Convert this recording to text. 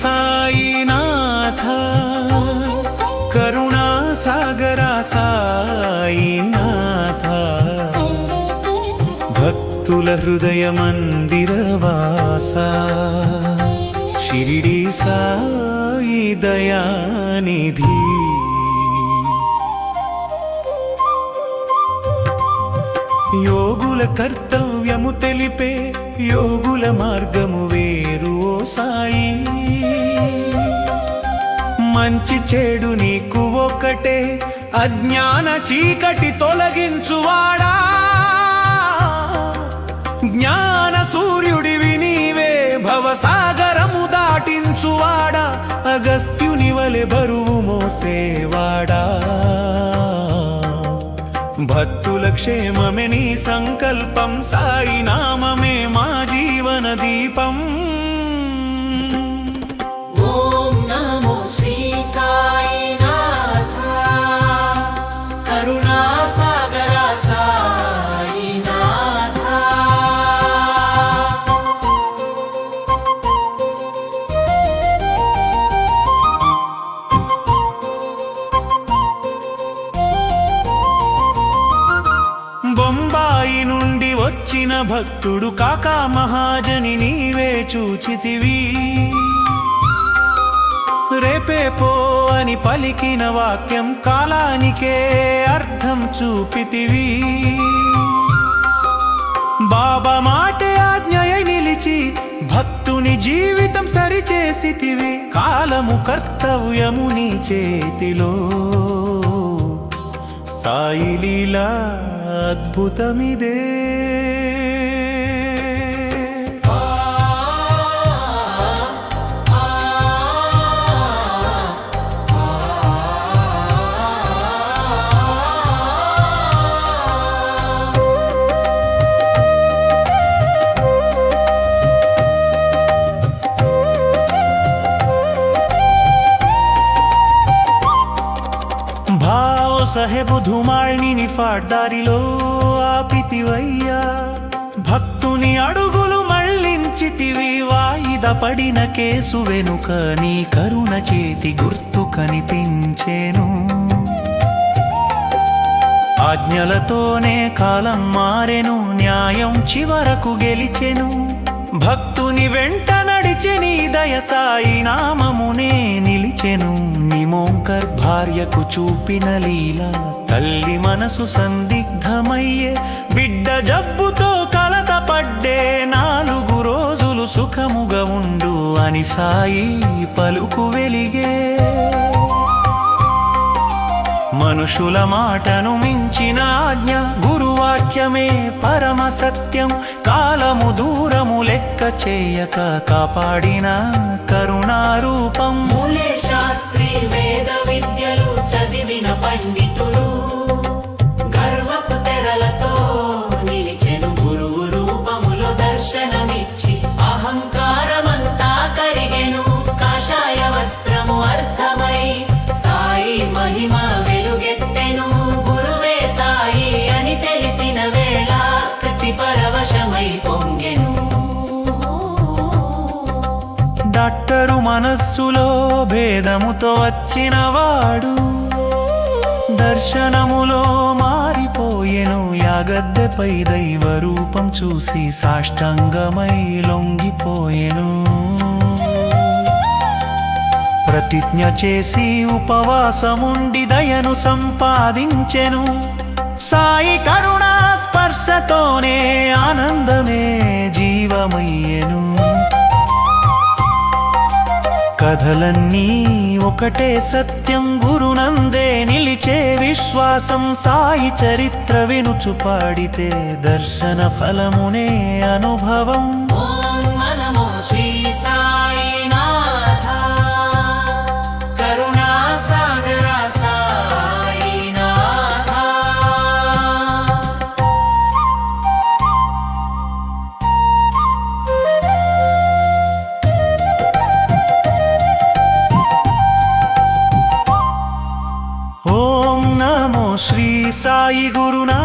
సాయినాథ కరుణా సాగరా సాయినాథ భక్తుల హృదయ మందిరవాస షిరిడి సాయి దయానిధి యోగుల కర్తవ్యము తెలిపే యోగుల మార్గము వేరు ఓ సాయి. మంచి చెడు నీకు ఒకటే అజ్ఞాన చీకటి తొలగించువాడా. జ్ఞాన సూర్యుడివి నీవే భవసాగరము దాటించువాడా. అగస్త్యుని వలె బరువు మోసేవాడా భక్తుల క్షేమమే నీ సంకల్పం. సాయి నామమే మా జీవన దీపం. వచ్చిన భక్తుడు కాకా మహాజని నీవే చూచితివి. రేపే పో అని పలికిన వాక్యం కాలానికే అర్థం చూపితివి. బాబా మాటే ఆజ్ఞయ నిలిచి భక్తుని జీవితం సరిచేసితివి. కాలము కర్తవ్యము నీ చేతిలో. సాయిలీలా అద్భుతమిదే. సాహెబు ధుమాళిని ఫాడ్దారిలో ఆపితివయ్యా. భక్తుని అడుగులు మళ్ళించితివి వాయిద పడిన కేసు వెనుక నీ కరుణ చేతి గుర్తు కనిపించేను. ఆజ్ఞలతోనే కాలం మారెను న్యాయం చివరకు గెలిచెను. భక్తుని వెంట నడిచె నీ నామమునే నిలిచెను. నిమోంకర్ భార్యకు చూపిన లీల తల్లి మనసు సందిగ్ధమయ్యే బిడ్డ జబ్బుతో కలత పడ్డే నాలుగు రోజులు సుఖముగా ఉండు అని సాయి పలుకు వెలిగే. మనుషుల మాటను మించిన ఆజ్ఞ గురువాక్యమే పరమ సత్యం. కాలము దూరము లెక్క చేయక కాపాడిన కరుణారూపం. శాస్త్రి వేద విద్యలు చదివిన పండితుడు. గర్వపు తెరలతో నిలిచెను గురువు రూపములో దర్శనమిచ్చి అహంకారమంతా కరిగెను. కాషాయ వస్త్రము అర్థమై సాయి మహిమ డాక్టరు మనస్సులో భేదముతో వచ్చినవాడు. దర్శనములో మారిపోయెను యాగద్దెపై దైవ రూపం చూసి సాష్టాంగమై లొంగిపోయెను. ప్రతిజ్ఞ చేసి ఉపవాసముండి దయను సంపాదించెను. సాయి కరుణా స్పర్శతోనే ఆనందమే జీవమయ్యెను. కథలన్నీ ఒకటే సత్యం గురునందే నిలిచే విశ్వాసం. సాయి చరిత్ర వినుచు పాడితే దర్శన ఫలమునే అనుభవం. సాయి గురునా